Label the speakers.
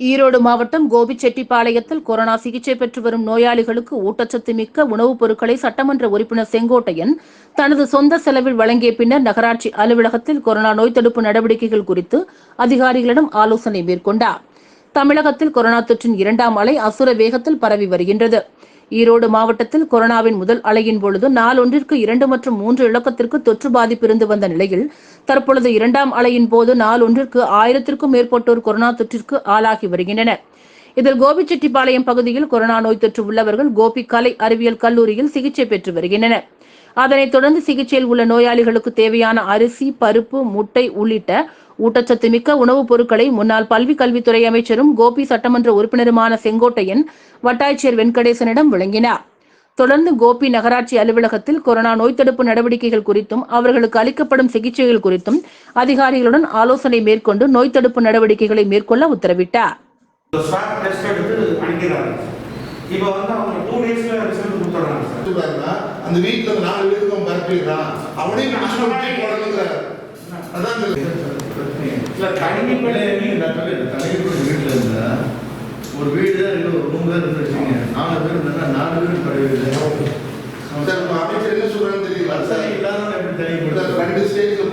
Speaker 1: ஈரோடு மாவட்டம் கோபிச்செட்டிப்பாளையத்தில் கொரோனா சிகிச்சை பெற்று வரும் நோயாளிகளுக்கு ஊட்டச்சத்து மிக்க உணவுப் பொருட்களை சட்டமன்ற உறுப்பினர் செங்கோட்டையன் தனது சொந்த செலவில் வழங்கிய பின்னர் நகராட்சி அலுவலகத்தில் கொரோனா நோய் தடுப்பு நடவடிக்கைகள் குறித்து அதிகாரிகளிடம் ஆலோசனை மேற்கொண்டார். தமிழகத்தில் கொரோனா தொற்றின் இரண்டாம் அலை அசுர வேகத்தில் பரவி வருகின்றது. ஈரோடு மாவட்டத்தில் கொரோனாவின் முதல் அலையின் பொழுது நாளொன்றிற்கு இரண்டு மற்றும் மூன்று இலக்கத்திற்கு தொற்று பாதிப்பு இருந்து வந்த நிலையில் தற்பொழுது இரண்டாம் அலையின் போது நாளொன்றிற்கு ஆயிரத்திற்கும் மேற்பட்டோர் கொரோனா தொற்றிற்கு ஆளாகி வருகின்றனர். இதில் கோபிச்செட்டிப்பாளையம் பகுதியில் கொரோனா நோய் தொற்று உள்ளவர்கள் கோபி கலை அறிவியல் கல்லூரியில் சிகிச்சை பெற்று வருகின்றனர். அதனைத் தொடர்ந்து சிகிச்சையில் உள்ள நோயாளிகளுக்கு தேவையான அரிசி பருப்பு முட்டை உள்ளிட்ட ஊட்டச்சத்து மிக்க உணவுப் பொருட்களை முன்னாள் பல்வி கல்வித்துறை அமைச்சரும் கோபி சட்டமன்ற உறுப்பினருமான செங்கோட்டையன் வட்டாட்சியர் வெங்கடேசனிடம் வழங்கினார் தொடர்ந்து கோபி நகராட்சி அலுவலகத்தில் கொரோனா நோய் தடுப்பு நடவடிக்கைகள் குறித்தும் அவர்களுக்கு அளிக்கப்படும் சிகிச்சைகள் குறித்தும் அதிகாரிகளுடன் ஆலோசனை மேற்கொண்டு நோய் தடுப்பு நடவடிக்கைகளை மேற்கொள்ள உத்தரவிட்டார்.
Speaker 2: இப்போ வந்து அவங்க டூ டேஸ்ல ரிசல்ட்
Speaker 3: அந்த வீட்டுல நாலு பேருக்கு அவன் பரப்பிடுறான். அவனையும் நாசமா விட்டு போடணுங்கிற அதான் இந்த-
Speaker 2: கணினி பிள்ளைங்க
Speaker 4: நான் தலைவர் ஒரு வீடு தான் இல்லை ஒரு ரூம் தான் இருந்துச்சுங்க நாலு பேர் இருந்தா நாலு பேர் பழைய சார்
Speaker 3: அமைச்சர் என்ன சொல்றாங்க தெரியல சார்
Speaker 4: இல்லாத எப்படி
Speaker 3: ரெண்டு ஸ்டேஜில்